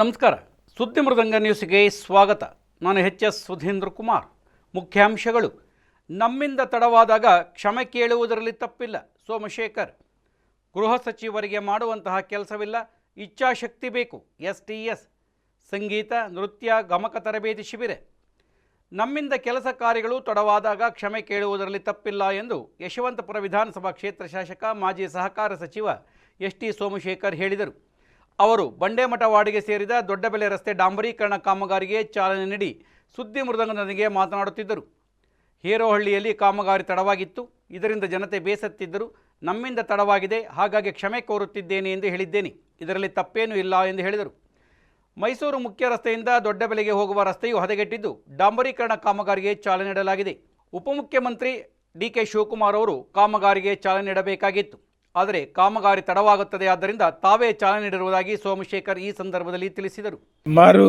ನಮಸ್ಕಾರ. ಸುದ್ದಿ ಮೃದಂಗ ನ್ಯೂಸ್ಗೆ ಸ್ವಾಗತ. ನಾನು ಎಚ್ ಎಸ್ ಸುಧೀಂದ್ರ ಕುಮಾರ್. ಮುಖ್ಯಾಂಶಗಳು. ನಮ್ಮಿಂದ ತಡವಾದಾಗ ಕ್ಷಮೆ ಕೇಳುವುದರಲ್ಲಿ ತಪ್ಪಿಲ್ಲ, ಸೋಮಶೇಖರ್. ಗೃಹ ಸಚಿವರಿಗೆ ಮಾಡುವಂತಹ ಕೆಲಸವಿಲ್ಲ, ಇಚ್ಛಾಶಕ್ತಿ ಬೇಕು, ಎಸ್ ಟಿ ಎಸ್. ಸಂಗೀತ, ನೃತ್ಯ, ಗಮಕ ತರಬೇತಿ ಶಿಬಿರ. ನಮ್ಮಿಂದ ಕೆಲಸ ಕಾರ್ಯಗಳು ತಡವಾದಾಗ ಕ್ಷಮೆ ಕೇಳುವುದರಲ್ಲಿ ತಪ್ಪಿಲ್ಲ ಎಂದು ಯಶವಂತಪುರ ವಿಧಾನಸಭಾ ಕ್ಷೇತ್ರ ಶಾಸಕ, ಮಾಜಿ ಸಹಕಾರ ಸಚಿವ ಎಸ್ ಟಿ ಸೋಮಶೇಖರ್ ಹೇಳಿದರು. ಅವರು ಬಂಡೆಮಠ ವಾರ್ಡ್ಗೆ ಸೇರಿದ ದೊಡ್ಡಬೆಲೆ ರಸ್ತೆ ಡಾಂಬರೀಕರಣ ಕಾಮಗಾರಿಗೆ ಚಾಲನೆ ನೀಡಿ ಸುದ್ದಿ ಮೃದಂಗದೊಂದಿಗೆ ಮಾತನಾಡುತ್ತಿದ್ದರು. ಹೇರೋಹಳ್ಳಿಯಲ್ಲಿ ಕಾಮಗಾರಿ ತಡವಾಗಿತ್ತು. ಇದರಿಂದ ಜನತೆ ಬೇಸತ್ತಿದ್ದರು. ನಮ್ಮಿಂದ ತಡವಾಗಿದೆ. ಹಾಗಾಗಿ ಕ್ಷಮೆ ಕೋರುತ್ತಿದ್ದೇನೆ ಎಂದು ಹೇಳಿದ್ದೇನೆ. ಇದರಲ್ಲಿ ತಪ್ಪೇನೂ ಇಲ್ಲ ಎಂದು ಹೇಳಿದರು. ಮೈಸೂರು ಮುಖ್ಯ ರಸ್ತೆಯಿಂದ ದೊಡ್ಡಬೆಲೆಗೆ ಹೋಗುವ ರಸ್ತೆಯು ಹದಗೆಟ್ಟಿದ್ದು ಡಾಂಬರೀಕರಣ ಕಾಮಗಾರಿಗೆ ಚಾಲನೆ ನೀಡಲಾಗಿದೆ. ಉಪಮುಖ್ಯಮಂತ್ರಿ ಡಿ ಕೆ ಶಿವಕುಮಾರ್ ಅವರು ಕಾಮಗಾರಿಗೆ ಚಾಲನೆ ನೀಡಬೇಕಾಗಿತ್ತು. ಆದರೆ ಕಾಮಗಾರಿ ತಡವಾಗುತ್ತದೆ ಆದ್ದರಿಂದ ತಾವೇ ಚಾಲನೆ ನೀಡಿರುವುದಾಗಿ ಸೋಮಶೇಖರ್ ಈ ಸಂದರ್ಭದಲ್ಲಿ ತಿಳಿಸಿದರು. ಸುಮಾರು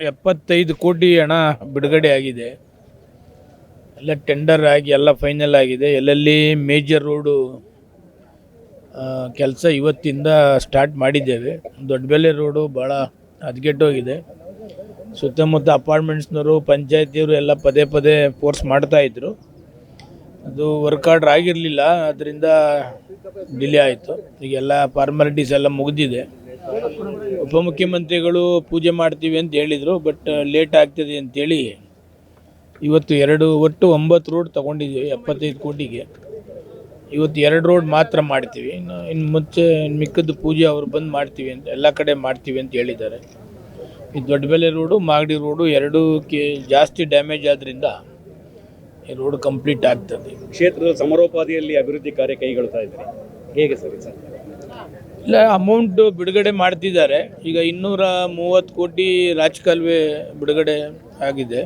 ಎಪ್ಪತ್ತೈದು ಕೋಟಿ ಹಣ ಬಿಡುಗಡೆ ಆಗಿದೆ. ಎಲ್ಲ ಟೆಂಡರ್ ಆಗಿ, ಎಲ್ಲ ಫೈನಲ್ ಆಗಿದೆ. ಎಲ್ಲೆಲ್ಲಿ ಮೇಜರ್ ರೋಡು ಕೆಲಸ ಇವತ್ತಿಂದ ಸ್ಟಾರ್ಟ್ ಮಾಡಿದ್ದೇವೆ. ದೊಡ್ಡಬೆಲೆ ರೋಡು ಭಾಳ ಹದಗೆಟ್ಟೋಗಿದೆ. ಸುತ್ತಮುತ್ತ ಅಪಾರ್ಟ್ಮೆಂಟ್ಸ್ನವರು ಪಂಚಾಯತಿಯವರು ಎಲ್ಲ ಪದೇ ಪದೇ ಫೋರ್ಸ್ ಮಾಡ್ತಾಯಿದ್ರು ಅದು ವರ್ಕ್ ಆರ್ಡ್ರ್ ಆಗಿರಲಿಲ್ಲ ಅದರಿಂದ ಡಿಲೇ ಆಯಿತು. ಈಗೆಲ್ಲ ಫಾರ್ಮಾಲಿಟೀಸ್ ಎಲ್ಲ ಮುಗಿದಿದೆ. ಉಪಮುಖ್ಯಮಂತ್ರಿಗಳು ಪೂಜೆ ಮಾಡ್ತೀವಿ ಅಂತ ಹೇಳಿದರು ಬಟ್ ಲೇಟ್ ಆಗ್ತದೆ ಅಂತೇಳಿ ಇವತ್ತು ಎರಡು, ಒಟ್ಟು ಒಂಬತ್ತು ರೋಡ್ ತಗೊಂಡಿದ್ದೀವಿ, ಎಪ್ಪತ್ತೈದು ಕೋಟಿಗೆ. ಇವತ್ತು ಎರಡು ರೋಡ್ ಮಾತ್ರ ಮಾಡ್ತೀವಿ. ಇನ್ನು ಇನ್ನು ಮುಂಚೆ ಮಿಕ್ಕದ್ದು ಪೂಜೆ ಅವರು ಬಂದು ಮಾಡ್ತೀವಿ ಅಂತ, ಎಲ್ಲ ಕಡೆ ಮಾಡ್ತೀವಿ ಅಂತ ಹೇಳಿದ್ದಾರೆ. ಈ ದೊಡ್ಡಬೆಲೆ ರೋಡು ಮಾಗಡಿ ರೋಡು ಎರಡೂ ಕೆ, ಜಾಸ್ತಿ ಡ್ಯಾಮೇಜ್ ಆದ್ದರಿಂದ ಈ ರೋಡ್ ಕಂಪ್ಲೀಟ್ ಆಗ್ತದೆ. ಕ್ಷೇತ್ರದ ಸಮರೋಪಾದಿಯಲ್ಲಿ ಅಭಿವೃದ್ಧಿ ಕಾರ್ಯ ಕೈಗೊಳ್ತಾ ಇದ್ದಾರೆ. ಹೇಗೆ ಸರ್ ಈ ಸರ್ಕಾರ? ಇಲ್ಲ ಅಮೌಂಟ್ ಬಿಡುಗಡೆ ಮಾಡ್ತಿದ್ದಾರೆ. ಈಗ ಇನ್ನೂರ ಮೂವತ್ತು ಕೋಟಿ ರಾಜಕಾಲುವೆ ಬಿಡುಗಡೆ ಆಗಿದೆ.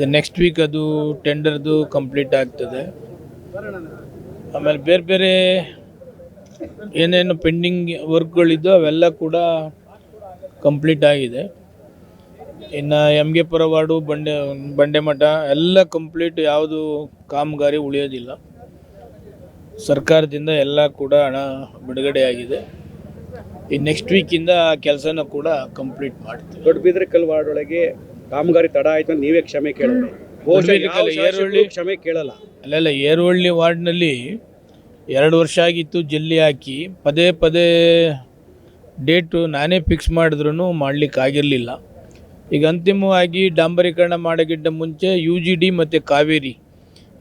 ದ ನೆಕ್ಸ್ಟ್ ವೀಕ್ ಅದು ಟೆಂಡರ್ದು ಕಂಪ್ಲೀಟ್ ಆಗ್ತದೆ. ಆಮೇಲೆ ಬೇರೆ ಬೇರೆ ಏನೇನು ಪೆಂಡಿಂಗ್ ವರ್ಕ್ಗಳಿದ್ದು ಅವೆಲ್ಲ ಕೂಡ ಕಂಪ್ಲೀಟ್ ಆಗಿದೆ. ಇನ್ನು ಎಂ ಗೆ ಪುರ ವಾರ್ಡು ಬಂಡೆ ಬಂಡೆಮಠ ಎಲ್ಲ ಕಂಪ್ಲೀಟ್ ಯಾವುದು ಕಾಮಗಾರಿ ಉಳಿಯೋದಿಲ್ಲ. ಸರ್ಕಾರದಿಂದ ಎಲ್ಲ ಕೂಡ ಹಣ ಬಿಡುಗಡೆ ಆಗಿದೆ. ಈ ನೆಕ್ಸ್ಟ್ ವೀಕಿಂದ ಆ ಕೆಲಸನ ಕೂಡ ಕಂಪ್ಲೀಟ್ ಮಾಡ್ತೀವಿ. ದೊಡ್ಡ ಬಿದ್ರಕಲ್ ವಾರ್ಡ್ ಒಳಗೆ ಕಾಮಗಾರಿ ತಡ ಆಯ್ತು ಅಂತ ನೀವೇ ಕ್ಷಮೆ ಕೇಳಿದ್ರೆ ಬಹುಶಃ ಯಾವ ದೊಡ್ಡಬಿದ್ರೆಕಲ್, ಶಾಸಕರು ಏರೋಳ್ಳಿ- ಕ್ಷಮೆ ಕೇಳಲ್ಲ. ಅಲ್ಲೆಲ್ಲ ಏರುವಳ್ಳಿ ವಾರ್ಡ್ನಲ್ಲಿ ಎರಡು ವರ್ಷ ಆಗಿತ್ತು ಜಲ್ಲಿ ಹಾಕಿ. ಪದೇ ಪದೇ ಡೇಟು ನಾನೇ ಫಿಕ್ಸ್ ಮಾಡಿದ್ರೂ ಮಾಡ್ಲಿಕ್ಕೆ ಆಗಿರಲಿಲ್ಲ ಈಗ ಅಂತಿಮವಾಗಿ ಡಾಂಬರೀಕರಣ ಮಾಡೋಕ್ಕಿಂತ ಮುಂಚೆ ಯು ಜಿ ಡಿ ಮತ್ತು ಕಾವೇರಿ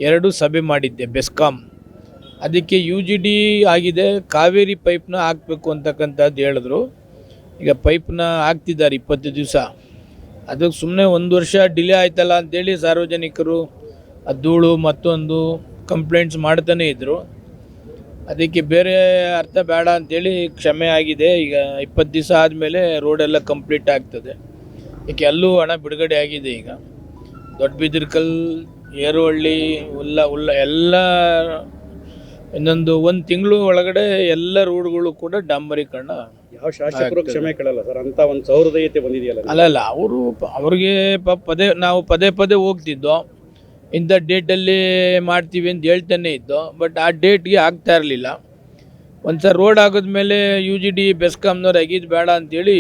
ಎರಡು ಸಭೆ ಮಾಡಿದ್ದೆ, ಬೆಸ್ಕಾಂ. ಅದಕ್ಕೆ ಯು ಜಿ ಡಿ ಆಗಿದೆ, ಕಾವೇರಿ ಪೈಪ್ನ ಹಾಕಬೇಕು ಅಂತಕ್ಕಂಥದ್ದು ಹೇಳಿದ್ರು. ಈಗ ಪೈಪ್ನ ಹಾಕ್ತಿದ್ದಾರೆ ಇಪ್ಪತ್ತು ದಿವಸ. ಅದಕ್ಕೆ ಸುಮ್ಮನೆ ಒಂದು ವರ್ಷ ಡಿಲೇ ಆಯ್ತಲ್ಲ ಅಂತೇಳಿ ಸಾರ್ವಜನಿಕರು ಧೂಳು ಮತ್ತೊಂದು ಕಂಪ್ಲೇಂಟ್ಸ್ ಮಾಡ್ತಾನೆ ಇದ್ದರು ಅದಕ್ಕೆ ಬೇರೆ ಅರ್ಥ ಬೇಡ ಅಂಥೇಳಿ ಕ್ಷಮೆ ಆಗಿದೆ. ಈಗ ಇಪ್ಪತ್ತು ದಿವಸ ಆದಮೇಲೆ ರೋಡೆಲ್ಲ ಕಂಪ್ಲೀಟ್ ಆಗ್ತದೆ. ಏಕೆ ಎಲ್ಲೂ ಹಣ ಬಿಡುಗಡೆ ಆಗಿದೆ ಈಗ. ದೊಡ್ಡಬಿದಿರ್ಕಲ್ ಏರುವಳ್ಳಿ ಉಲ್ಲ ಉಲ್ಲ ಎಲ್ಲ ಇನ್ನೊಂದು ಒಂದು ತಿಂಗಳು ಒಳಗಡೆ ಎಲ್ಲ ರೋಡ್ಗಳು ಕೂಡ ಡಾಂಬರೀಕರಣ ಯಾವ ಶಾಸಕರು ಕ್ಷಮೆ ಕೇಳಲ್ಲ ಸರ್? ಅಂತ ಒಂದು ಸೌಹೃದಯತೆ ಬಂದಿದೆಯಲ್ಲ ಅಲ್ಲ ಅಲ್ಲ ಅವರು ಅವ್ರಿಗೆ ಪ ಪದೇ ನಾವು ಪದೇ ಪದೇ ಹೋಗ್ತಿದ್ದೋ ಇಂಥ ಡೇಟಲ್ಲಿ ಮಾಡ್ತೀವಿ ಅಂತ ಹೇಳ್ತಾನೆ ಇದ್ದೋ ಬಟ್ ಆ ಡೇಟ್ಗೆ ಆಗ್ತಾ ಇರಲಿಲ್ಲ. ಒಂದು ಸರ್ ರೋಡ್ ಆಗೋದ್ಮೇಲೆ ಯು ಜಿ ಡಿ ಬೆಸ್ಕಾಮ್ನವ್ರು ಆಗಿದ್ದು ಬೇಡ ಅಂತೇಳಿ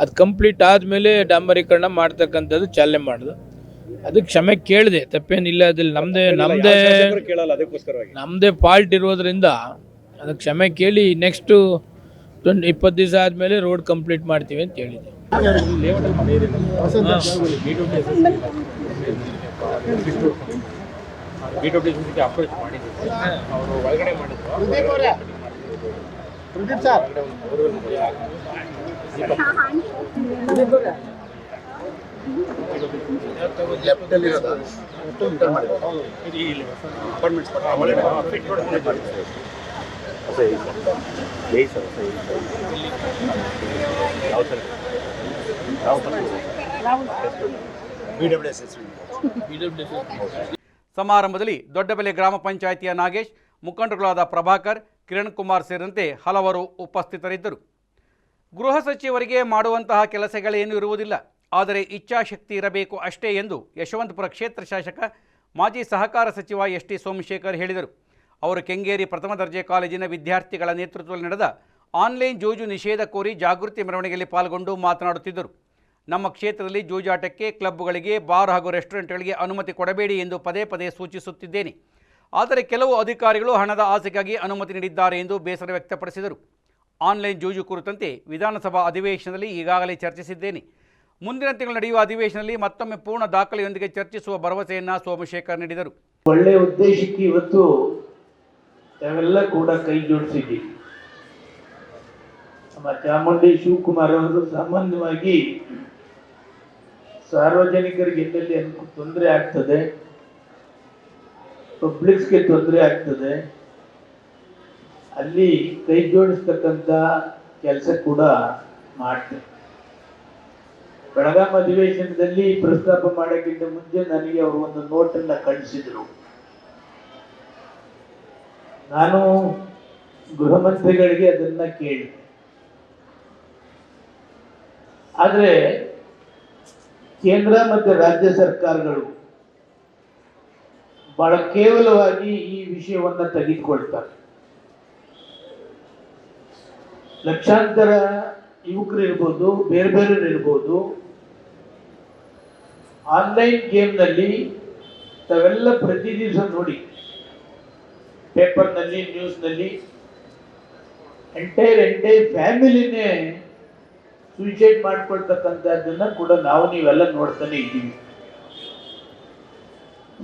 ಅದು ಕಂಪ್ಲೀಟ್ ಆದಮೇಲೆ ಡಾಂಬರೀಕರಣ ಮಾಡ್ತಕ್ಕಂಥದ್ದು ಚಾಲನೆ ಮಾಡಿದ್ರು ಅದಕ್ಕೆ ಕ್ಷಮೆ ಕೇಳಿದೆ ತಪ್ಪೇನಿಲ್ಲ ಅದ್ರಲ್ಲಿ. ನಮ್ಮದೇ ನಮ್ಮದೇ ಕೇಳಲ್ಲ ಅದಕ್ಕೋಸ್ಕರವಾಗಿ. ನಮ್ಮದೇ ಫಾಲ್ಟ್ ಇರೋದ್ರಿಂದ ಅದಕ್ಕೆ ಕ್ಷಮೆ ಕೇಳಿ ನೆಕ್ಸ್ಟು ಟ್ವೆಂಟಿ ಇಪ್ಪತ್ತು ದಿವಸ ಆದಮೇಲೆ ರೋಡ್ ಕಂಪ್ಲೀಟ್ ಮಾಡ್ತೀವಿ ಅಂತ ಹೇಳಿದ್ದೆ ಅಪ್ರೋಚ್ ಮಾಡಿದ್ರು. ಅವರು ಒಳಗಡೆ ಮಾಡಿದ್ರು. ಅಪಾರ್ಟ್ಮೆಂಟ್ಸ್ ಸಮಾರಂಭದಲ್ಲಿ ದೊಡ್ಡಬೆಲೆ ಗ್ರಾಮ ಪಂಚಾಯತಿಯ ನಾಗೇಶ್ ಮುಖಂಡರುಗಳಾದ ಪ್ರಭಾಕರ್ ಕಿರಣ್ ಕುಮಾರ್ ಸೇರಿದಂತೆ ಹಲವರು ಉಪಸ್ಥಿತರಿದ್ದರು. ಗೃಹ ಸಚಿವರಿಗೆ ಮಾಡುವಂತಹ ಕೆಲಸಗಳೇನೂ ಇರುವುದಿಲ್ಲ. ಆದರೆ ಇಚ್ಛಾಶಕ್ತಿ ಇರಬೇಕು ಅಷ್ಟೇ ಎಂದು ಯಶವಂತಪುರ ಕ್ಷೇತ್ರ ಶಾಸಕ, ಮಾಜಿ ಸಹಕಾರ ಸಚಿವ ಎಸ್ ಟಿ ಸೋಮಶೇಖರ್ ಹೇಳಿದರು. ಅವರು ಕೆಂಗೇರಿ ಪ್ರಥಮ ದರ್ಜೆ ಕಾಲೇಜಿನ ವಿದ್ಯಾರ್ಥಿಗಳ ನೇತೃತ್ವದಲ್ಲಿ ನಡೆದ ಆನ್ಲೈನ್ ಜೂಜು ನಿಷೇಧ ಕೋರಿ ಜಾಗೃತಿ ಮೆರವಣಿಗೆಯಲ್ಲಿ ಪಾಲ್ಗೊಂಡು ಮಾತನಾಡುತ್ತಿದ್ದರು. ನಮ್ಮ ಕ್ಷೇತ್ರದಲ್ಲಿ ಜೂಜಾಟಕ್ಕೆ ಕ್ಲಬ್ಗಳಿಗೆ, ಬಾರ್ ಹಾಗೂ ರೆಸ್ಟೋರೆಂಟ್ಗಳಿಗೆ ಅನುಮತಿ ಕೊಡಬೇಡಿ ಎಂದು ಪದೇ ಪದೇ ಸೂಚಿಸುತ್ತಿದ್ದೇನೆ. ಆದರೆ ಕೆಲವು ಅಧಿಕಾರಿಗಳು ಹಣದ ಆಸೆಗಾಗಿ ಅನುಮತಿ ನೀಡಿದ್ದಾರೆ ಎಂದು ಬೇಸರ ವ್ಯಕ್ತಪಡಿಸಿದರು. ಆನ್ಲೈನ್ ಜೂಜು ಕುರಿತಂತೆ ವಿಧಾನಸಭಾ ಅಧಿವೇಶನದಲ್ಲಿ ಈಗಾಗಲೇ ಚರ್ಚಿಸಿದ್ದೇನೆ. ಮುಂದಿನ ತಿಂಗಳು ನಡೆಯುವ ಅಧಿವೇಶನದಲ್ಲಿ ಮತ್ತೊಮ್ಮೆ ಪೂರ್ಣ ದಾಖಲೆಯೊಂದಿಗೆ ಚರ್ಚಿಸುವ ಭರವಸೆಯನ್ನ ಸೋಮಶೇಖರ್ ನೀಡಿದರು. ಒಳ್ಳೆಯ ಉದ್ದೇಶಕ್ಕೆ ಇವತ್ತು ನಾವೆಲ್ಲ ಕೂಡ ಕೈ ಜೋಡಿಸಿದ್ದೀವಿ ನಮ್ಮ ಚಾಮುಂಡಿ ಶಿವಕುಮಾರ್ ಅವರು ಸಾಮಾನ್ಯವಾಗಿ ಸಾರ್ವಜನಿಕರಿಗೆ ಎಲ್ಲೆಲ್ಲಿ ತೊಂದರೆ ಆಗ್ತದೆ ಪಬ್ಲಿಕ್ಸ್ಗೆ ತೊಂದರೆ ಆಗ್ತದೆ. ಅಲ್ಲಿ ಕೈ ಜೋಡಿಸ್ತಕ್ಕಂಥ ಕೆಲಸ ಕೂಡ ಮಾಡ್ತಾರೆ. ಬೆಳಗಾಂ ಅಧಿವೇಶನದಲ್ಲಿ ಪ್ರಸ್ತಾಪ ಮಾಡೋಕ್ಕಿಂತ ಮುಂಚೆ ನನಗೆ ಅವರು ಒಂದು ನೋಟನ್ನು ಕಳಿಸಿದರು. ನಾನು ಗೃಹ ಮಂತ್ರಿಗಳಿಗೆ ಅದನ್ನ ಕೇಳಿದೆ. ಆದರೆ ಕೇಂದ್ರ ಮತ್ತು ರಾಜ್ಯ ಸರ್ಕಾರಗಳು ಬಹಳ ಕೇವಲವಾಗಿ ಈ ವಿಷಯವನ್ನ ತೆಗೆದುಕೊಳ್ತಾರೆ. ಲಕ್ಷಾಂತರ ಯುವಕರು ಇರ್ಬೋದು ಬೇರೆ ಬೇರೆ ಇರ್ಬೋದು ಆನ್ಲೈನ್ ಗೇಮ್ನಲ್ಲಿ ತಾವೆಲ್ಲ ಪ್ರತಿ ದಿವಸ ನೋಡಿ, ಪೇಪರ್ನಲ್ಲಿ, ನ್ಯೂಸ್ನಲ್ಲಿ, ಎಂಟೈರ್ ಎಂಟೈರ್ ಫ್ಯಾಮಿಲಿನೇ ಸೂಸೈಡ್ ಮಾಡ್ಕೊಳ್ತಕ್ಕಂಥದ್ದನ್ನ ಕೂಡ ನಾವು ನೀವೆಲ್ಲ ನೋಡ್ತಾನೆ ಇದ್ದೀವಿ.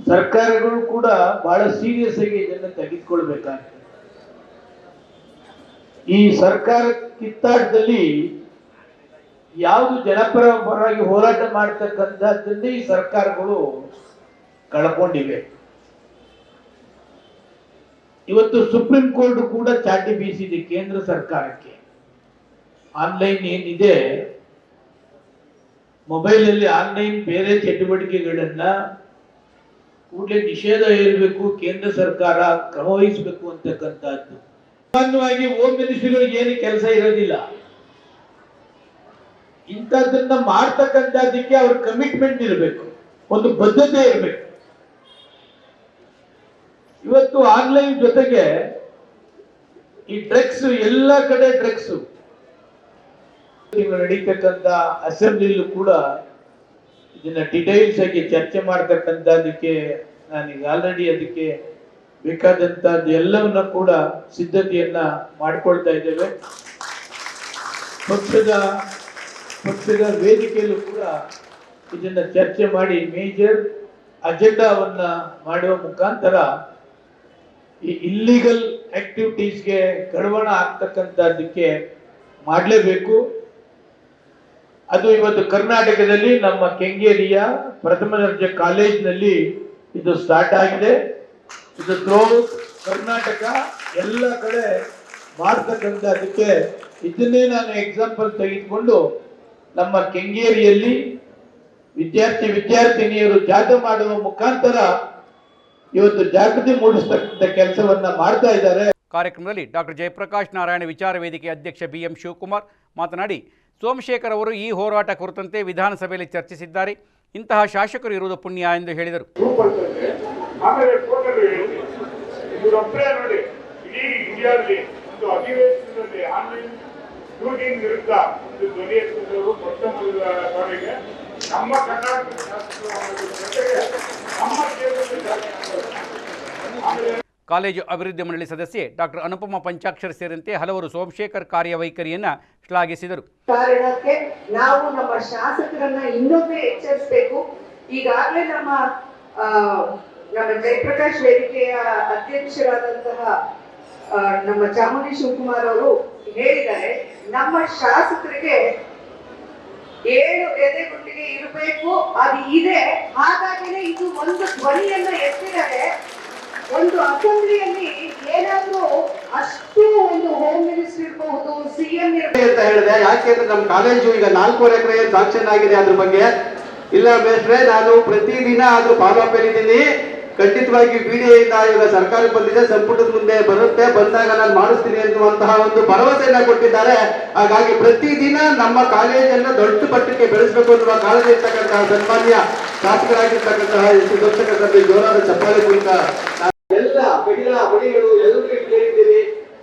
ಸರ್ಕಾರಗಳು ಕೂಡ ಬಹಳ ಸೀರಿಯಸ್ ಆಗಿ ಇದನ್ನು ತೆಗೆದುಕೊಳ್ಬೇಕಾಗ್ತದೆ. ಈ ಸರ್ಕಾರ ಕಿತ್ತಾಟದಲ್ಲಿ ಯಾವುದು ಜನಪರ ಪರವಾಗಿ ಹೋರಾಟ ಮಾಡ್ತಕ್ಕಂಥದ್ದನ್ನೇ ಈ ಸರ್ಕಾರಗಳು ಕಳ್ಕೊಂಡಿವೆ. ಇವತ್ತು ಸುಪ್ರೀಂ ಕೋರ್ಟ್ ಕೂಡ ಚಾಟಿ ಬೀಸಿದೆ ಕೇಂದ್ರ ಸರ್ಕಾರಕ್ಕೆ. ಆನ್ಲೈನ್ ಏನಿದೆ, ಮೊಬೈಲಲ್ಲಿ ಆನ್ಲೈನ್ ಬೇರೆ ಚಟುವಟಿಕೆಗಳನ್ನ ಕೂಡಲೇ ನಿಷೇಧ ಹೇರಬೇಕು, ಕೇಂದ್ರ ಸರ್ಕಾರ ಕ್ರಮ ವಹಿಸಬೇಕು ಅಂತಕ್ಕಂಥದ್ದು. ಸಾಮಾನ್ಯವಾಗಿ ಹೋಮ್ ಮಿನಿಸ್ಟ್ರಿಗಳಿಗೆ ಏನು ಕೆಲಸ ಇರೋದಿಲ್ಲ. ಇಂಥದ್ದನ್ನ ಮಾಡ್ತಕ್ಕಂಥದ್ದಕ್ಕೆ ಅವ್ರ ಕಮಿಟ್ಮೆಂಟ್ ಇರಬೇಕು, ಒಂದು ಬದ್ಧತೆ ಇರಬೇಕು. ಇವತ್ತು ಆನ್ಲೈನ್ ಜೊತೆಗೆ ಈ ಡ್ರಗ್ಸ್ ಎಲ್ಲ ಕಡೆ ಡ್ರಗ್ಸ್ ನಡೀತಕ್ಕಂಥ ಅಸೆಂಬ್ಲಿಯಲ್ಲೂ ಕೂಡ ಇದನ್ನ ಡಿಟೈಲ್ಸ್ ಆಗಿ ಚರ್ಚೆ ಮಾಡ್ತಕ್ಕಂಥದ್ದಕ್ಕೆ ನಾನೀಗ ಆಲ್ರೆಡಿ ಅದಕ್ಕೆ ಬೇಕಾದಂಥದ್ದು ಎಲ್ಲವನ್ನ ಕೂಡ ಸಿದ್ಧತೆಯನ್ನ ಮಾಡ್ಕೊಳ್ತಾ ಇದ್ದೇವೆ. ಪಕ್ಷದ ಪಕ್ಷದ ವೇದಿಕೆಯಲ್ಲೂ ಕೂಡ ಇದನ್ನ ಚರ್ಚೆ ಮಾಡಿ ಮೇಜರ್ ಅಜೆಂಡಾವನ್ನ ಮಾಡುವ ಮುಖಾಂತರ ಈ ಇಲ್ಲಿಗಲ್ ಆಕ್ಟಿವಿಟೀಸ್ಗೆ ಕಡಿವಾಣ ಆಗ್ತಕ್ಕಂಥದ್ದಕ್ಕೆ ಮಾಡಲೇಬೇಕು. ಅದು ಇವತ್ತು ಕರ್ನಾಟಕದಲ್ಲಿ ನಮ್ಮ ಕೆಂಗೇರಿಯ ಪ್ರಥಮ ದರ್ಜೆ ಕಾಲೇಜಿನಲ್ಲಿ ಇದು ಸ್ಟಾರ್ಟ್ ಆಗಿದೆ. ಇದು ಥ್ರೋ ಕರ್ನಾಟಕ ಎಲ್ಲ ಕಡೆ ಮಾಡ್ತಕ್ಕಂಥದ್ದಕ್ಕೆ ಇದನ್ನೇ ನಾನು ಎಕ್ಸಾಂಪಲ್ ತೆಗೆದುಕೊಂಡು ನಮ್ಮ ಕೆಂಗೇರಿಯಲ್ಲಿ ವಿದ್ಯಾರ್ಥಿ ವಿದ್ಯಾರ್ಥಿನಿಯರು ಜಾಗ ಮಾಡುವ ಮುಖಾಂತರ ಇವತ್ತು ಜಾಗೃತಿ ಮೂಡಿಸ್ತಕ್ಕಂಥ ಕೆಲಸವನ್ನ ಮಾಡ್ತಾ ಇದ್ದಾರೆ. ಕಾರ್ಯಕ್ರಮದಲ್ಲಿ ಡಾಕ್ಟರ್ ಜಯಪ್ರಕಾಶ್ ನಾರಾಯಣ ವಿಚಾರ ವೇದಿಕೆ ಅಧ್ಯಕ್ಷ ಬಿ ಎಂ ಶಿವಕುಮಾರ್ ಮಾತನಾಡಿ ಸೋಮಶೇಖರ್ ಅವರು ಈ ಹೋರಾಟ ಕುರಿತಂತೆ ವಿಧಾನಸಭೆಯಲ್ಲಿ ಚರ್ಚಿಸಿದ್ದಾರೆ. ಇಂತಹ ಶಾಸಕರು ಇರುವುದು ಪುಣ್ಯ ಎಂದು ಹೇಳಿದರು. ನಮ್ಮ ಕಾಲೇಜು ಅಭಿವೃದ್ಧಿ ಮಂಡಳಿ ಸದಸ್ಯೆ ಡಾಕ್ಟರ್ ಅನುಪಮ ಪಂಚಾಕ್ಷರ್ ಸೇರಿದಂತೆ ಹಲವರು ಸೋಮಶೇಖರ್ ಕಾರ್ಯವೈಖರಿಯನ್ನು ಶ್ಲಾಘಿಸಿದರು. ಕಾರಣಕ್ಕೆ ನಾವು ನಮ್ಮ ಶಾಸಕರನ್ನ ಇನ್ನೊಮ್ಮೆ ಎಚ್ಚರಿಸಬೇಕು. ಈಗಾಗಲೇ ನಮ್ಮ ನಮ್ಮ ಜಯಪ್ರಕಾಶ್ ವೇದಿಕೆಯ ಅಧ್ಯಕ್ಷರಾದಂತಹ ನಮ್ಮ ಚಾಮುಂಡಿ ಶಿವಕುಮಾರ್ ಅವರು ಹೇಳಿದ್ದಾರೆ, ನಮ್ಮ ಶಾಸಕರಿಗೆ ಏಳು ಎದೆಗುಂಡಿಗೆ ಇರಬೇಕು, ಅದು ಇದೆ. ಹಾಗಾಗಿನೇ ಇದು ಒಂದು ಧ್ವನಿಯನ್ನ ಎತ್ತಿದರೆ ಒಂದು ಅಸೆಂಬ್ಲಿಯಲ್ಲಿ ಏನಾದ್ರೂ ಅಷ್ಟು ಒಂದು ಹೋಮ್ ಮಿನಿಸ್ಟರ್ ಇರಬಹುದು ಸಿಎಂ ಅಂತ ಹೇಳಿದೆ. ಯಾಕೆಂದ್ರೆ ನಮ್ಮ ಕಾಲೇಜು ಈಗ ನಾಲ್ಕೂವರೆ ಎಕರೆ ಸಾಕ್ಷನ್ ಆಗಿದೆ ಅದ್ರ ಬಗ್ಗೆ. ಇಲ್ಲ ಬೇಸ್ರೆ ನಾನು ಪ್ರತಿದಿನ ಅದು ಫಾಲೋ ಅಪ್ ಇದ್ದೀನಿ. ಖಂಡಿತವಾಗಿ ಬಿಡಿಎಯಿಂದ ಈಗ ಸರ್ಕಾರ ಬಂದಿದೆ. ಸಂಪುಟದ ಮುಂದೆ ಬರುತ್ತೆ. ಬಂದಾಗ ನಾನು ಮಾಡಿಸ್ತೀನಿ ಎನ್ನುವಂತಹ ಒಂದು ಭರವಸೆಯನ್ನ ಕೊಟ್ಟಿದ್ದಾರೆ. ಹಾಗಾಗಿ ಪ್ರತಿದಿನ ನಮ್ಮ ಕಾಲೇಜನ್ನು ದೊಡ್ಡ ಮಟ್ಟಕ್ಕೆ ಬೆಳೆಸಬೇಕು ಅನ್ನುವ ಕಾಳಜಿ ಇರ್ತಕ್ಕಂತಹ ಸನ್ಮಾನ್ಯ ಶಾಸಕರಾಗಿರ್ತಕ್ಕಂತಹ ಸುದರ್ಶಕ ಜೋರಾದ ಚಪ್ಪಾಳೆ ಮೂಲಕ ಎಲ್ಲ ಮಹಿಳಾ ಮಡಿಗಳು ಎಲ್ಲರಿಗೂ ಕೇಳಿದ್ದೀರಿ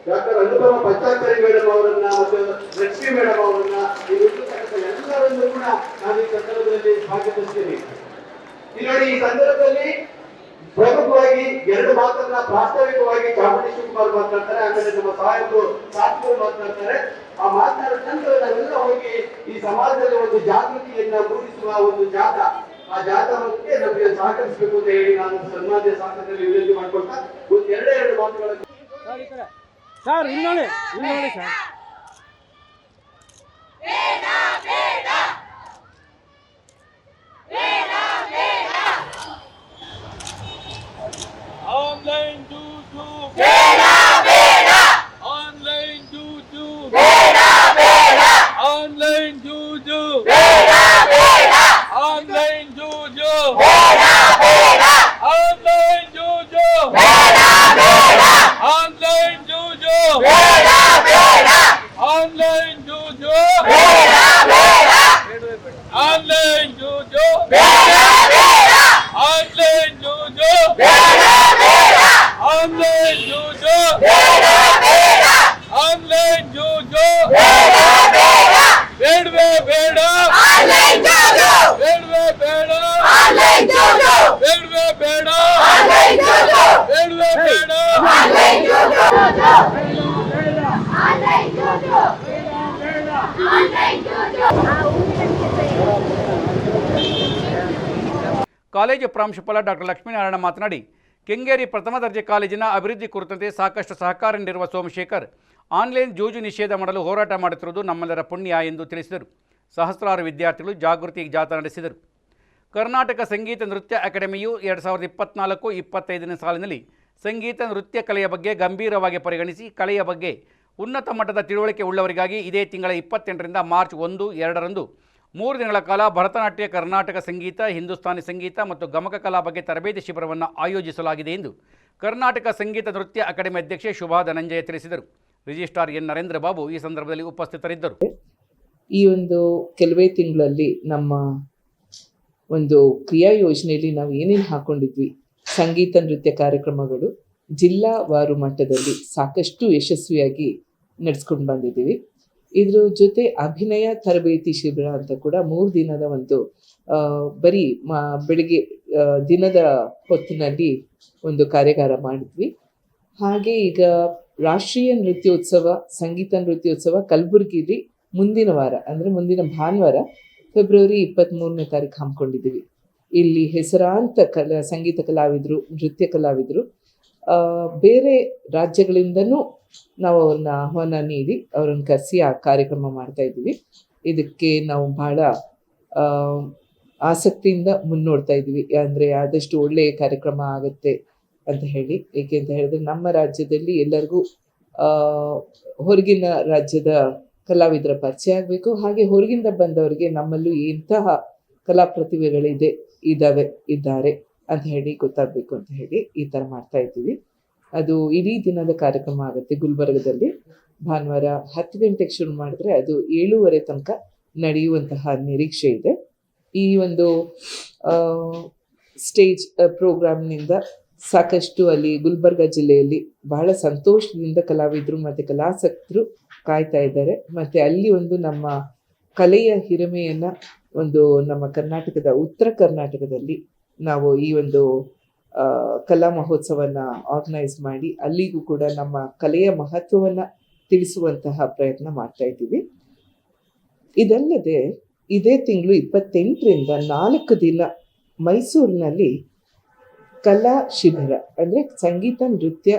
ಡಾಕ್ಟರ್ ಅನುಪಮ ಪಂಚಾಕ್ಷರಿ ಮೇಡಮ್ ಅವರನ್ನ ಮತ್ತು ಲಕ್ಷ್ಮಿ ಮೇಡಮ್ ಅವರನ್ನ ಎಲ್ಲರನ್ನೂ ಕೂಡ ನಾನು ಈ ಸಂದರ್ಭದಲ್ಲಿ ಸ್ವಾಗತಿಸ್ತೀನಿ ನೋಡಿ ಈ ಸಂದರ್ಭದಲ್ಲಿ ಪ್ರಮುಖವಾಗಿ ಎರಡು ಮಾತನ್ನ ಪ್ರಾಸ್ತಾವಿಕವಾಗಿ ಚಾಮುಂಡಿ ಶಿವಕುಮಾರ್ ಮಾತನಾಡ್ತಾರೆ, ಆಮೇಲೆ ನಮ್ಮ ಸಹಾಯಕರು ಸಾತ್ವರು ಮಾತನಾಡ್ತಾರೆ. ಆ ಮಾತನಾಡಿದ ನಂತರ ನಾವೆಲ್ಲ ಹೋಗಿ ಈ ಸಮಾಜದಲ್ಲಿ ಒಂದು ಜಾಗೃತಿಯನ್ನ ಮೂಡಿಸುವ ಒಂದು ಜಾತ ಆ ಜಾಥಾಕ್ಕೆ ನಮಗೆ ಸಹಕರಿಸಬೇಕು ಅಂತ ಹೇಳಿ ನಾನು ಸನ್ಮಾನ್ಯ ಶಾಸಕರಲ್ಲಿ ವಿನಂತಿ ಮಾಡ್ಕೊಳ್ತಾ ಒಂದು ಎರಡೇ ಎರಡು ಮಾತುಗಳನ್ನು ಸರ್ ಇನ್ನೊಂದು ಇನ್ನೊಂದು ಸರ್. ಆನ್ಲೈನ್ ಪ್ರಾಂಶುಪಾಲ ಡಾಕ್ಟರ್ ಲಕ್ಷ್ಮೀನಾರಾಯಣ ಮಾತನಾಡಿ, ಕೆಂಗೇರಿ ಪ್ರಥಮ ದರ್ಜೆ ಕಾಲೇಜಿನ ಅಭಿವೃದ್ಧಿ ಕುರಿತಂತೆ ಸಾಕಷ್ಟು ಸಹಕಾರ ನೀಡಿರುವ ಸೋಮಶೇಖರ್, ಆನ್ಲೈನ್ ಜೂಜು ನಿಷೇಧ ಮಾಡಲು ಹೋರಾಟ ಮಾಡುತ್ತಿರುವುದು ನಮ್ಮೆಲ್ಲರ ಪುಣ್ಯ ಎಂದು ತಿಳಿಸಿದರು. ಸಹಸ್ರಾರು ವಿದ್ಯಾರ್ಥಿಗಳು ಜಾಗೃತಿ ಜಾಥಾ ನಡೆಸಿದರು. ಕರ್ನಾಟಕ ಸಂಗೀತ ನೃತ್ಯ ಅಕಾಡೆಮಿಯು ಎರಡು ಸಾವಿರದ ಇಪ್ಪತ್ನಾಲ್ಕು ಇಪ್ಪತ್ತೈದನೇ ಸಾಲಿನಲ್ಲಿ ಸಂಗೀತ ನೃತ್ಯ ಕಲೆಯ ಬಗ್ಗೆ ಗಂಭೀರವಾಗಿ ಪರಿಗಣಿಸಿ, ಕಲೆಯ ಬಗ್ಗೆ ಉನ್ನತ ಮಟ್ಟದ ತಿಳುವಳಿಕೆ ಉಳ್ಳವರಿಗಾಗಿ ಇದೇ ತಿಂಗಳ ಇಪ್ಪತ್ತೆಂಟರಿಂದ ಮಾರ್ಚ್ ಒಂದು, ಎರಡರಂದು ಮೂರು ದಿನಗಳ ಕಾಲ ಭರತನಾಟ್ಯ, ಕರ್ನಾಟಕ ಸಂಗೀತ, ಹಿಂದೂಸ್ತಾನಿ ಸಂಗೀತ ಮತ್ತು ಗಮಕ ಕಲಾ ಬಗ್ಗೆ ತರಬೇತಿ ಶಿಬಿರವನ್ನು ಆಯೋಜಿಸಲಾಗಿದೆ ಎಂದು ಕರ್ನಾಟಕ ಸಂಗೀತ ನೃತ್ಯ ಅಕಾಡೆಮಿ ಅಧ್ಯಕ್ಷೆ ಶುಭಾ ಧನಂಜಯ ತಿಳಿಸಿದರು. ರಿಜಿಸ್ಟ್ರಾರ್ ಎನ್ ನರೇಂದ್ರ ಬಾಬು ಈ ಸಂದರ್ಭದಲ್ಲಿ ಉಪಸ್ಥಿತರಿದ್ದರು. ಈ ಒಂದು ಕೆಲವೇ ತಿಂಗಳಲ್ಲಿ ನಮ್ಮ ಒಂದು ಕ್ರಿಯಾ ಯೋಜನೆಯಲ್ಲಿ ನಾವು ಏನೇನು ಹಾಕೊಂಡಿದ್ವಿ, ಸಂಗೀತ ನೃತ್ಯ ಕಾರ್ಯಕ್ರಮಗಳು ಜಿಲ್ಲಾವಾರು ಮಟ್ಟದಲ್ಲಿ ಸಾಕಷ್ಟು ಯಶಸ್ವಿಯಾಗಿ ನಡೆಸ್ಕೊಂಡು ಬಂದಿದ್ದೀವಿ. ಇದ್ರ ಜೊತೆ ಅಭಿನಯ ತರಬೇತಿ ಶಿಬಿರ ಅಂತ ಕೂಡ ಮೂರು ದಿನದ ಒಂದು ಬರೀ ಮಾ, ಬೆಳಿಗ್ಗೆ ದಿನದ ಹೊತ್ತಿನಲ್ಲಿ ಒಂದು ಕಾರ್ಯಾಗಾರ ಮಾಡಿದ್ವಿ. ಹಾಗೆ ಈಗ ರಾಷ್ಟ್ರೀಯ ನೃತ್ಯೋತ್ಸವ, ಸಂಗೀತ ನೃತ್ಯೋತ್ಸವ ಕಲಬುರಗಿಲಿ ಮುಂದಿನ ವಾರ, ಅಂದರೆ ಮುಂದಿನ ಭಾನುವಾರ, ಫೆಬ್ರವರಿ ಇಪ್ಪತ್ತ್ಮೂರನೇ ತಾರೀಕು ಹಮ್ಮಿಕೊಂಡಿದ್ದೀವಿ. ಇಲ್ಲಿ ಹೆಸರಾಂತ ಕಲಾ, ಸಂಗೀತ ಕಲಾವಿದರು, ನೃತ್ಯ ಕಲಾವಿದರು ಬೇರೆ ರಾಜ್ಯಗಳಿಂದನೂ ನಾವು ಅವ್ರನ್ನ ಆಹ್ವಾನ ನೀಡಿ, ಅವ್ರನ್ನ ಕರೆಸಿ ಆ ಕಾರ್ಯಕ್ರಮ ಮಾಡ್ತಾ ಇದ್ದೀವಿ. ಇದಕ್ಕೆ ನಾವು ಬಹಳ ಆಸಕ್ತಿಯಿಂದ ಮುನ್ನೋಡ್ತಾ ಇದ್ದೀವಿ. ಅಂದರೆ ಆದಷ್ಟು ಒಳ್ಳೆಯ ಕಾರ್ಯಕ್ರಮ ಆಗುತ್ತೆ ಅಂತ ಹೇಳಿ. ಏಕೆ ಅಂತ ಹೇಳಿದ್ರೆ ನಮ್ಮ ರಾಜ್ಯದಲ್ಲಿ ಎಲ್ಲರಿಗೂ ಹೊರಗಿನ ರಾಜ್ಯದ ಕಲಾವಿದರ ಪರಿಚಯ ಆಗಬೇಕು. ಹಾಗೆ ಹೊರಗಿಂದ ಬಂದವರಿಗೆ ನಮ್ಮಲ್ಲೂ ಇಂತಹ ಕಲಾ ಪ್ರತಿಭೆಗಳಿದೆ ಇದ್ದಾವೆ ಇದ್ದಾರೆ ಅಂತ ಹೇಳಿ ಗೊತ್ತಾಗಬೇಕು ಅಂತ ಹೇಳಿ ಈ ಥರ ಮಾಡ್ತಾ ಇದ್ದೀವಿ. ಅದು ಇಡೀ ದಿನದ ಕಾರ್ಯಕ್ರಮ ಆಗುತ್ತೆ ಗುಲ್ಬರ್ಗದಲ್ಲಿ. ಭಾನುವಾರ ಹತ್ತು ಗಂಟೆಗೆ ಶುರು ಮಾಡಿದ್ರೆ ಅದು ಏಳೂವರೆ ತನಕ ನಡೆಯುವಂತಹ ನಿರೀಕ್ಷೆ ಇದೆ. ಈ ಒಂದು ಸ್ಟೇಜ್ ಪ್ರೋಗ್ರಾಮ್ನಿಂದ ಸಾಕಷ್ಟು ಅಲ್ಲಿ ಗುಲ್ಬರ್ಗ ಜಿಲ್ಲೆಯಲ್ಲಿ ಬಹಳ ಸಂತೋಷದಿಂದ ಕಲಾವಿದರು ಮತ್ತು ಕಲಾಸಕ್ತರು ಕಾಯ್ತಾ ಇದ್ದಾರೆ. ಮತ್ತು ಅಲ್ಲಿ ಒಂದು ನಮ್ಮ ಕಲೆಯ ಹಿರಿಮೆಯನ್ನು ಒಂದು ನಮ್ಮ ಕರ್ನಾಟಕದ, ಉತ್ತರ ಕರ್ನಾಟಕದಲ್ಲಿ ನಾವು ಈ ಒಂದು ಕಲಾ ಮಹೋತ್ಸವನ ಆರ್ಗನೈಸ್ ಮಾಡಿ ಅಲ್ಲಿಗೂ ಕೂಡ ನಮ್ಮ ಕಲೆಯ ಮಹತ್ವವನ್ನು ತಿಳಿಸುವಂತಹ ಪ್ರಯತ್ನ ಮಾಡ್ತಾ ಇದ್ದೀವಿ. ಇದಲ್ಲದೆ ಇದೇ ತಿಂಗಳು ಇಪ್ಪತ್ತೆಂಟರಿಂದ ನಾಲ್ಕು ದಿನ ಮೈಸೂರಿನಲ್ಲಿ ಕಲಾ ಶಿಬಿರ, ಅಂದರೆ ಸಂಗೀತ, ನೃತ್ಯ,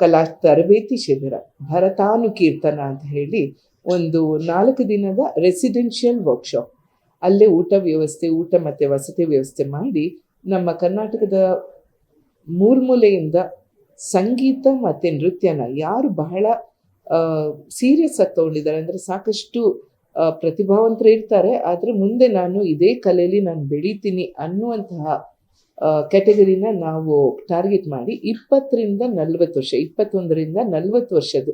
ಕಲಾ ತರಬೇತಿ ಶಿಬಿರ, ಭರತಾನುಕೀರ್ತನ ಅಂತ ಹೇಳಿ ಒಂದು ನಾಲ್ಕು ದಿನದ ರೆಸಿಡೆನ್ಷಿಯಲ್ ವರ್ಕ್ಶಾಪ್ ಅಲ್ಲೇ ಊಟ ವ್ಯವಸ್ಥೆ, ಊಟ ಮತ್ತು ವಸತಿ ವ್ಯವಸ್ಥೆ ಮಾಡಿ ನಮ್ಮ ಕರ್ನಾಟಕದ ಮೂಲೆಯಿಂದ ಸಂಗೀತ ಮತ್ತು ನೃತ್ಯನ ಯಾರು ಬಹಳ ಸೀರಿಯಸ್ ಆಗಿ ತಗೊಂಡಿದ್ದಾರೆ ಅಂದರೆ ಸಾಕಷ್ಟು ಪ್ರತಿಭಾವಂತರು ಇರ್ತಾರೆ. ಆದರೆ ಮುಂದೆ ನಾನು ಇದೇ ಕಲೆಯಲ್ಲಿ ನಾನು ಬೆಳೀತೀನಿ ಅನ್ನುವಂತಹ ಕ್ಯಾಟಗರಿನ ನಾವು ಟಾರ್ಗೆಟ್ ಮಾಡಿ ಇಪ್ಪತ್ತರಿಂದ ನಲ್ವತ್ತು ವರ್ಷ, ಇಪ್ಪತ್ತೊಂದರಿಂದ ನಲ್ವತ್ತು ವರ್ಷದ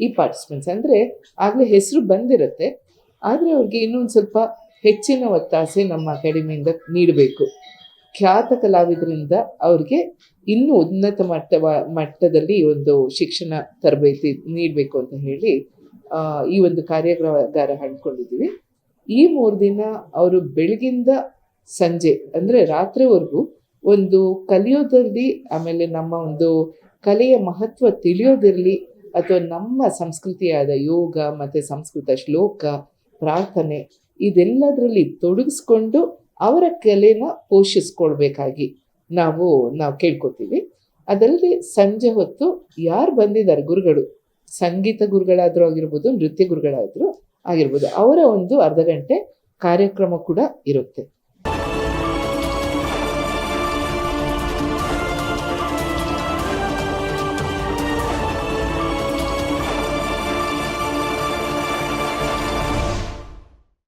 ಈ ಪಾರ್ಟಿಸಿಪೆಂಟ್ಸ್ ಅಂದರೆ ಆಗಲೇ ಹೆಸರು ಬಂದಿರುತ್ತೆ. ಆದರೆ ಅವ್ರಿಗೆ ಇನ್ನೊಂದು ಸ್ವಲ್ಪ ಹೆಚ್ಚಿನ ಒತ್ತಾಸೆ ನಮ್ಮ ಅಕಾಡೆಮಿಯಿಂದ ನೀಡಬೇಕು. ಖ್ಯಾತ ಕಲಾವಿದರಿಂದ ಅವ್ರಿಗೆ ಇನ್ನೂ ಉನ್ನತ ಮಟ್ಟ, ಮಟ್ಟದಲ್ಲಿ ಒಂದು ಶಿಕ್ಷಣ ತರಬೇತಿ ನೀಡಬೇಕು ಅಂತ ಹೇಳಿ ಈ ಒಂದು ಕಾರ್ಯಾಗಾರ ಹಣ್ಕೊಂಡಿದ್ದೀವಿ ಈ ಮೂರು ದಿನ ಅವರು ಬೆಳಗಿಂದ ಸಂಜೆ, ಅಂದರೆ ರಾತ್ರಿವರೆಗೂ ಒಂದು ಕಲಿಯೋದಿರಲಿ ಆಮೇಲೆ ನಮ್ಮ ಒಂದು ಕಲೆಯ ಮಹತ್ವ ತಿಳಿಯೋದಿರಲಿ, ಅಥವಾ ನಮ್ಮ ಸಂಸ್ಕೃತಿಯಾದ ಯೋಗ ಮತ್ತು ಸಂಸ್ಕೃತ ಶ್ಲೋಕ, ಪ್ರಾರ್ಥನೆ, ಇದೆಲ್ಲದರಲ್ಲಿ ತೊಡಗಿಸ್ಕೊಂಡು ಅವರ ಕಲೆನ ಪೋಷಿಸ್ಕೊಳ್ಬೇಕಾಗಿ ನಾವು ನಾವು ಕೇಳ್ಕೊತೀವಿ. ಅದರಲ್ಲಿ ಸಂಜೆ ಹೊತ್ತು ಯಾರು ಬಂದಿದ್ದಾರೆ ಗುರುಗಳು? ಸಂಗೀತ ಗುರುಗಳಾದರೂ ಆಗಿರ್ಬೋದು, ನೃತ್ಯ ಗುರುಗಳಾದರೂ ಆಗಿರ್ಬೋದು, ಅವರ ಒಂದು ಅರ್ಧ ಗಂಟೆ ಕಾರ್ಯಕ್ರಮ ಕೂಡ ಇರುತ್ತೆ.